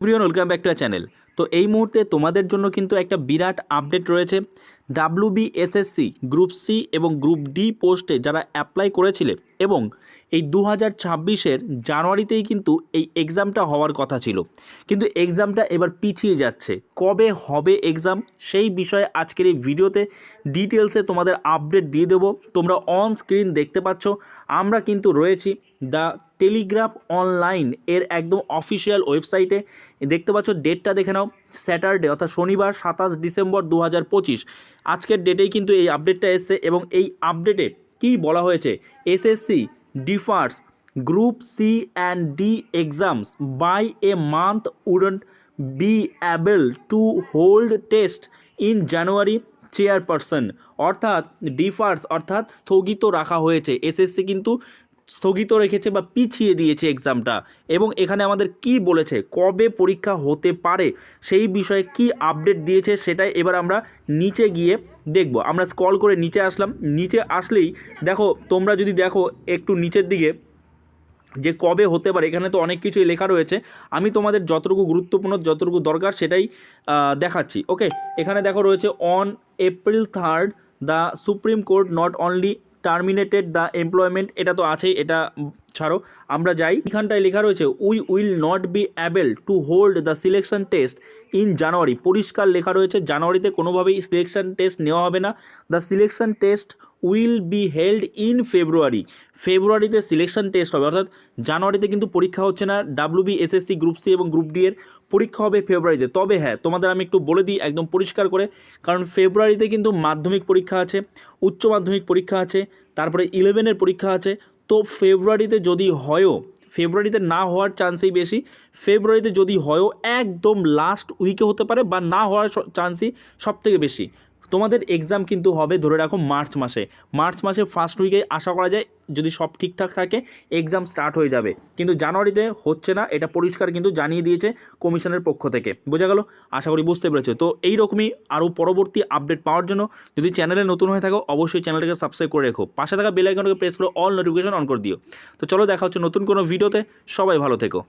প্রিয়ন welcome back to channel. তো এই মুহূর্তে তোমাদের জন্য কিন্তু একটা বিরাট আপডেট রয়েছে। ডাব্লিউ বিএসএসসি গ্রুপ সি এবং গ্রুপ ডি পোস্টে যারা অ্যাপ্লাই করেছিলে এবং এই দু হাজার ছাব্বিশের জানুয়ারিতেই কিন্তু এই এক্সামটা হওয়ার কথা ছিল। কিন্তু এক্সামটা এবার পিছিয়ে যাচ্ছে। কবে হবে এক্সাম সেই বিষয়ে আজকের এই ভিডিওতে ডিটেলসে তোমাদের আপডেট দিয়ে দেবো। তোমরা অন স্ক্রিন দেখতে পাচ্ছ। আমরা কিন্তু রয়েছি দ্য টেলিগ্রাফ অনলাইন এর একদম অফিসিয়াল ওয়েবসাইটে দেখতে পাচ্ছ ডেটটা দেখে নাও। স্যাটারডে অর্থাৎ শনিবার, সাতাশ ডিসেম্বর দু হাজার পঁচিশ। আজকের ডেটেই কিন্তু এই আপডেটটা এসছে এবং এই আপডেটে কী বলা হয়েছে? SSC defers group C and D exams by a month wouldn't be able to hold test in January chairperson অর্থাৎ ডিফার্স অর্থাৎ স্থগিত রাখা হয়েছে। এসএসসি কিন্তু স্থগিত রেখেছে বা পিছিয়ে দিয়েছে এক্সামটা। এবং এখানে আমাদের কি বলেছে? কবে পরীক্ষা হতে পারে? সেই বিষয়ে কি আপডেট দিয়েছে সেটাই এবার আমরা নিচে গিয়ে দেখব। আমরা স্কল করে নিচে আসলাম। নিচে আসলেই দেখো, তোমরা যদি দেখো একটু নিচের দিকে যে কবে হতে পারে, এখানে তো অনেক কিছুই লেখা রয়েছে। আমি তোমাদের যতটুকু গুরুত্বপূর্ণ, যতটুকু দরকার সেটাই দেখাচ্ছি। ওকে? এখানে দেখো রয়েছে on April third the Supreme Court not only terminated the employment এটা তো আছেই, এটা ছাড়ো। আমরা যাই, এখানটায় লেখা রয়েছে we will not be able to hold the selection test in January পরিষ্কার লেখা রয়েছে জানুয়ারিতে কোনোভাবেই সিলেকশন টেস্ট নেওয়া হবে না। The selection test will be held in February. ফেব্রুয়ারিতে সিলেকশন টেস্ট হবে, অর্থাৎ জানুয়ারিতে কিন্তু পরীক্ষা হচ্ছে না। W B SSC group C এবং গ্রুপ ডি এর পরীক্ষা হবে ফেব্রুয়ারিতে। তবে হ্যাঁ তোমাদের আমি একটু বলে দিই একদম পরিষ্কার করে, কারণ ফেব্রুয়ারিতে কিন্তু মাধ্যমিক পরীক্ষা আছে, উচ্চ মাধ্যমিক পরীক্ষা আছে, তারপরে ইলেভেনের পরীক্ষা আছে। তো ফেব্রুয়ারিতে যদি হয়ও, ফেব্রুয়ারিতে না হওয়ার চান্সই বেশি, ফেব্রুয়ারিতে যদি হয়ও একদম লাস্ট উইকে হতে পারে বা না হওয়ার চান্সই সব থেকে বেশি। তোমাদের এক্সাম কিন্তু হবে, ধরে রাখো, মার্চ মাসে। মার্চ মাসে ফার্স্ট উইকে আশা করা যায়, যদি সব ঠিকঠাক থাকে এক্সাম স্টার্ট হয়ে যাবে। কিন্তু জানুয়ারিতে হচ্ছে না, এটা পরিষ্কার কিন্তু জানিয়ে দিয়েছে কমিশনের পক্ষ থেকে। বোঝা গেল? আশা করি বুঝতে পেরেছ। তো এই রকমই আরও পরবর্তী আপডেট পাওয়ার জন্য যদি চ্যানেলে নতুন হয়ে থাকো, অবশ্যই চ্যানেলটাকে সাবস্ক্রাইব করে রেখো। পাশে থাকা বেল আইকনকে প্রেস করে অল নোটিফিকেশন অন করে দিও। তো চলো দেখা হচ্ছে নতুন কোনো ভিডিওতে সবাই ভালো থেকো।